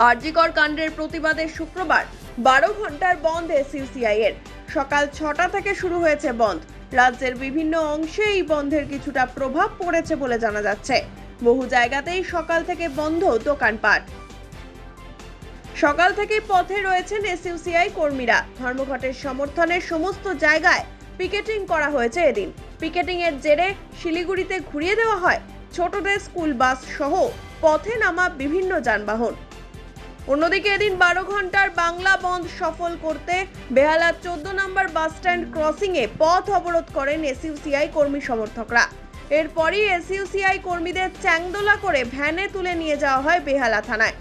আরজিকর কাণ্ডের প্রতিবাদে শুক্রবার বারো ঘণ্টার বন্ধ এসইউসিআই এর। সকাল ছটা থেকে শুরু হয়েছে বন্ধ। রাজ্যের বিভিন্ন অংশে এই বন্ধের কিছুটা প্রভাব পড়েছে বলে জানা যাচ্ছে। বহু জায়গাতেই সকাল থেকে বন্ধ দোকানপাট। সকাল থেকেই পথে রয়েছেন এসইউসিআই কর্মীরা। ধর্মঘটের সমর্থনে সমস্ত জায়গায় পিকেটিং করা হয়েছে এদিন। পিকেটিং এর জেরে শিলিগুড়িতে ঘুরিয়ে দেওয়া হয় ছোটদের স্কুল বাস সহ পথে নামা বিভিন্ন যানবাহন। অন্যদিকে এদিন বারো ঘণ্টার বাংলা বন্ধ সফল করতে বেহালার চোদ্দ নম্বর বাস স্ট্যান্ড ক্রসিং এ পথ অবরোধ করেন এসইউসিআই কর্মী সমর্থকরা। এরপরই এসইউসিআই কর্মীদের চ্যাংদোলা করে ভ্যানে তুলে নিয়ে যাওয়া হয় বেহালা থানায়।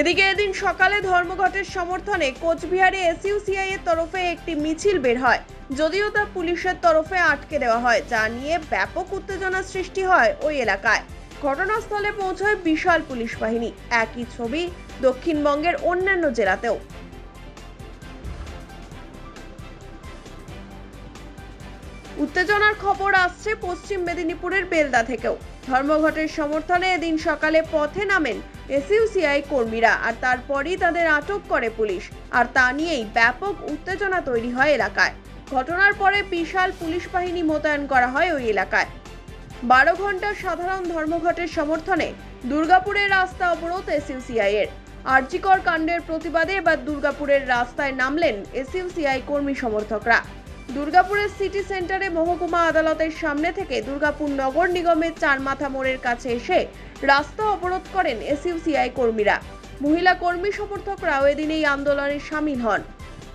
এদিকে এদিন সকালে ধর্মঘটের সমর্থনে কোচবিহারে এসইউসিআই এর তরফে একটি মিছিল বের হয়। যদিও তা পুলিশের তরফে আটকে দেওয়া হয়, যা নিয়ে ব্যাপক উত্তেজনা সৃষ্টি হয় ওই এলাকায়। ঘটনাস্থলে পৌঁছয় বিশাল পুলিশ বাহিনী। একই ছবি দক্ষিণবঙ্গের অন্যান্য জেলাতেও। উত্তেজনার খবর আসছে পশ্চিম মেদিনীপুরের বেলদা থেকেও। ধর্মঘটের সমর্থনে এদিন সকালে পথে নামেন এসইউসিআই কর্মীরা আর তারপরই তাদের আটক করে পুলিশ। আর তা নিয়েই ব্যাপক উত্তেজনা তৈরি হয় এলাকায়। ঘটনার পরে বিশাল পুলিশ বাহিনী মোতায়েন করা হয় ওই এলাকায়। বারো ঘণ্টার সাধারণ ধর্মঘটের সমর্থনে দুর্গাপুরের রাস্তা অবরোধ এসইউসিআই এর আর্জিকর কাণ্ডের প্রতিবাদে এবার দুর্গাপুরের রাস্তায় নামলেন এসইউসিআই কর্মী সমর্থকরা। দুর্গাপুরের সিটি সেন্টারে মহকুমা আদালতের সামনে থেকে দুর্গাপুর নগর নিগমের চার মাথা মোড়ের কাছে এসে রাস্তা অবরোধ করেন এসইউসিআই কর্মীরা। মহিলা কর্মী সমর্থকরাও এদিন এই আন্দোলনে সামিল হন।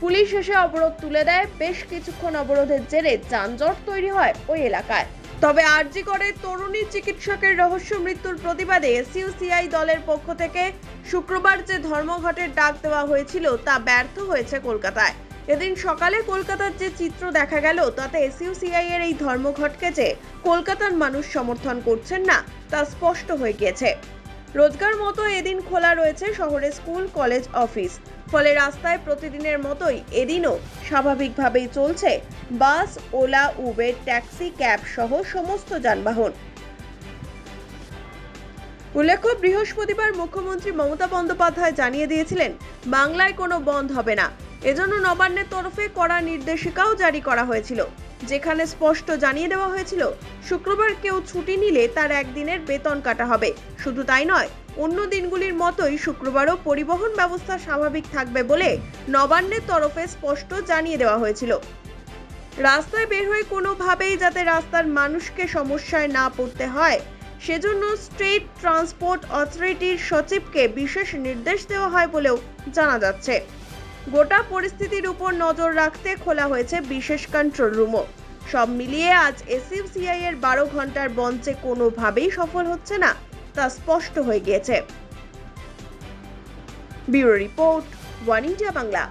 পুলিশ এসে অবরোধ তুলে দেয়। বেশ কিছুক্ষণ অবরোধের জেরে যানজট তৈরি হয় ওই এলাকায়। তবে আরজি করে তরুণী চিকিৎসকের রহস্য মৃত্যুর প্রতিবাদে সিউসিআই দলের পক্ষ থেকে শুক্রবার যে ধর্মঘটের ডাক দেওয়া হয়েছিল তা ব্যর্থ হয়েছে কলকাতায়। এদিন সকালে কলকাতার যে চিত্র দেখা গেল, তাতে এসইউসিআই এর এই ধর্মঘটকে যে কলকাতার মানুষ সমর্থন করছেন না, তা স্পষ্ট হয়ে গিয়েছে। রোজগার মতো এদিন খোলা রয়েছে শহরে স্কুল, কলেজ, অফিস। ফলে রাস্তায় প্রতিদিনের মতোই এদিনও স্বাভাবিকভাবেই চলছে bus, Ola, Uber, taxi, cab সহ সমস্ত যানবাহন। উল্লেখ্য, বৃহস্পতিবার মুখ্যমন্ত্রী মমতা বন্দ্যোপাধ্যায় জানিয়ে দিয়েছিলেন, বাংলায় কোনো বন্ধ হবে না। এজন্য নবান্নের তরফে কড়া নির্দেশিকাও জারি করা হয়েছিল। যেখানে স্পষ্ট জানিয়ে দেওয়া হয়েছিল, শুক্রবার কেউ ছুটি নিলে তার একদিনের বেতন কাটা হবে। শুধু তাই নয়, অন্য দিনগুলির মতোই শুক্রবারও পরিবহন ব্যবস্থা স্বাভাবিক থাকবে বলে নবান্নের তরফে স্পষ্ট জানিয়ে দেওয়া হয়েছিল। রাস্তায় বের হয়ে কোনোভাবেই যাতে রাস্তার মানুষকে সমস্যায় না পড়তে হয়, সেজন্য স্টেট ট্রান্সপোর্ট অথরিটির সচিবকে বিশেষ নির্দেশ দেওয়া হয় বলেও জানা যাচ্ছে। গোটা পরিস্থিতির উপর নজর রাখতে খোলা হয়েছে বিশেষ কন্ট্রোল রুমও সব মিলিয়ে আজ এসইউসিআই এর বারো ঘণ্টার বঞ্চে কোনোভাবেই সফল হচ্ছে না, তা স্পষ্ট হয়ে গিয়েছে। Bureau report, One India Bangla.